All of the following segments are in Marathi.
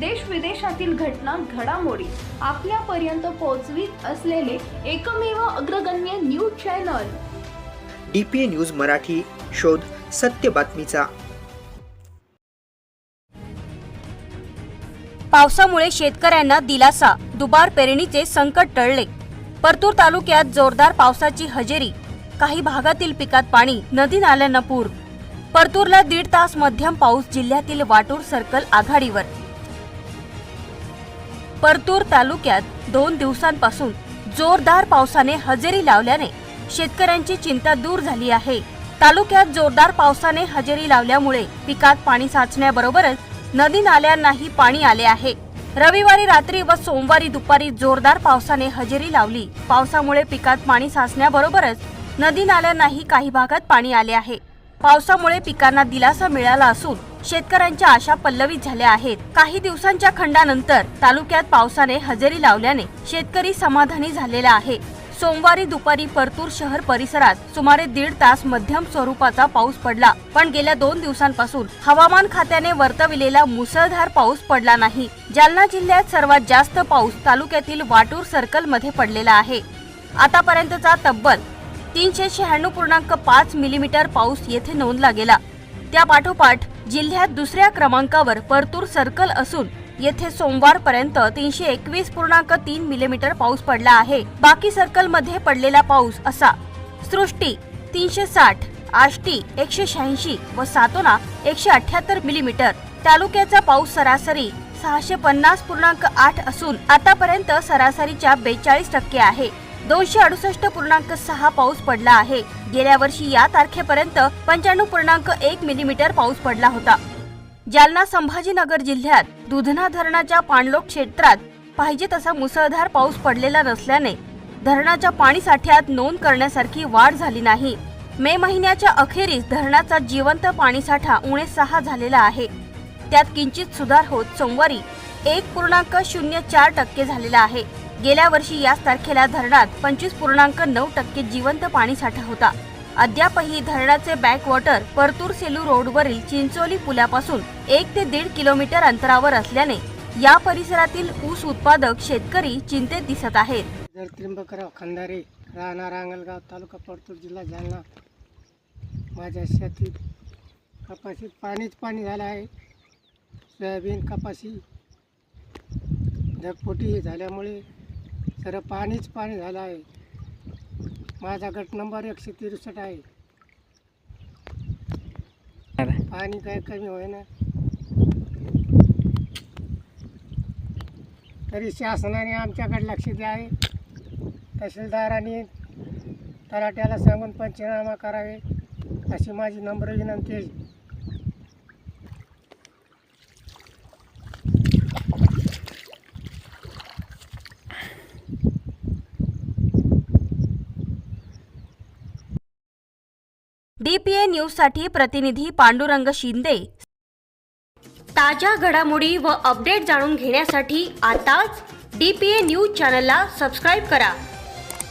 देश विदेशातील घटना घडामोडी आपल्यापर्यंत पोहोचवीत असलेले एकमेव अग्रगण्य news channel. D P A news Marathi शोध सत्य बातमीचा. पावसामुळे शेतकऱ्यांना दिलासा दुबार पेरणीचे संकट टळले. परतूर तालुक्यात जोरदार पावसाची हजेरी काही भागातील पिकात पाणी नदी नाल्यांना पूर. परतूरला दीड तास मध्यम पाऊस जिल्ह्यातील वाटूर सर्कल आघाडीवर. परतूर तालुक्यात दोन दिवसांपासून जोरदार पावसाने हजेरी लावल्याने शेतकऱ्यांची चिंता दूर झाली आहे. तालुक्यात जोरदार पावसाने हजेरी लावल्यामुळे पिकात पाणी साचण्याबरोबरच नदी नाल्यांनाही पाणी आले आहे. रविवारी रात्री व सोमवारी दुपारी जोरदार पावसाने हजेरी लावली. पावसामुळे पिकात पाणी साचण्याबरोबरच नदी नाल्यांनाही काही भागात पाणी आले आहे. पावसामुळे पिकांना दिलासा मिळाला असून शेतकऱ्यांच्या आशा पल्लवित झाल्या आहेत. काही दिवसांच्या खंडानंतर तालुक्यात पावसाने हजेरी लावल्याने शेतकरी समाधानी झालेला आहे. सोमवारी दुपारी परतूर शहर परिसरात सुमारे दीड तास मध्यम स्वरूपाचा पाऊस पडला. पण गेल्या दोन दिवसांपासून हवामान खात्याने वर्तविलेला मुसळधार पाऊस पडला नाही. जालना जिल्ह्यात सर्वात जास्त पाऊस तालुक्यातील वाटूर सर्कलमध्ये पडलेला आहे. आतापर्यंतचा तब्बल तीनशे शहाण्णव पूर्णांक पाच मिलीमीटर पाऊस येथे नोंदला गेला. त्या पाठोपाठ जिल्ह्यात दुसऱ्या क्रमांकावर परतूर सर्कल असून येथे सोमवारपर्यंत तीनशे एकवीस पूर्णांक तीन मिलीमीटर पाऊस पडला आहे. बाकी सर्कलमध्ये पडलेला पाऊस असा. सृष्टी तीनशे साठ आष्टी एकशे शहाऐंशी व सातोना एकशे अठ्याहत्तर मिलीमीटर. तालुक्याचा पाऊस सरासरी सहाशे पन्नास पूर्णांक आठ असून आतापर्यंत सरासरीच्या बेचाळीस टक्के आहे. दोनशे अडुसष्ट पूर्णांक सहा पाऊस पडला आहे. गेल्या वर्षी या तारखेपर्यंत पंच्याण्णव पूर्णांक एक मिलीमीटर पाऊस पडला होता. जालना संभाजीनगर जिल्ह्यात दुधना धरणाच्या पाणलोट क्षेत्रात पाहिजे तसा मुसळधार पाऊस पडलेला नसल्याने धरणाच्या पाणी साठ्यात नोंद करण्यासारखी वाढ झाली नाही. मे महिन्याच्या अखेरीस धरणाचा जिवंत पाणीसाठा उणे सहा झालेला आहे. त्यात किंचित सुधार होत सोमवारी एक पूर्णांक शून्य चार टक्के झालेला आहे. गेल्या वर्षी याच तारखेला धरणात पंचवीस पूर्णांक नऊ टक्के जिवंत पाणीसाठा होता. अद्यापही धरणाचे बॅकवॉटर परतूर सेलू रोडवरील चिंचोली पुलापासून एक ते दीड किलोमीटर अंतरावर असल्याने या परिसरातील ऊस उत्पादक शेतकरी चिंतेत दिसत आहेत. जर त्र्यंबकराव खंदारे राहणार रांगलगाव तालुका परतूर जिल्हा जालना माझ्या शेतीत कपाशीत पाणीच पाणी झालं आहे. सोयाबीन कपाशी ढगफुटी झाल्यामुळे तर पाणीच पाणी झालं आहे. माझा गट नंबर एकशे तिरसष्ट आहे. पाणी काय कमी होईना. तरी शासनाने आमच्याकडे लक्ष द्यावे. तहसीलदारांनी तलाट्याला सांगून पंचनामा करावे. अशी माझी नम्र विनंती आहे. डीपीए न्यूजसाठी प्रतिनिधी पांडुरंग शिंदे. ताज्या घडामोडी व अपडेट जाणून घेण्यासाठी आताच डीपीए न्यूज चॅनलला सबस्क्राईब करा.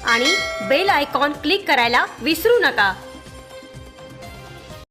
आणि बेल आयकॉन क्लिक करायला विसरू नका.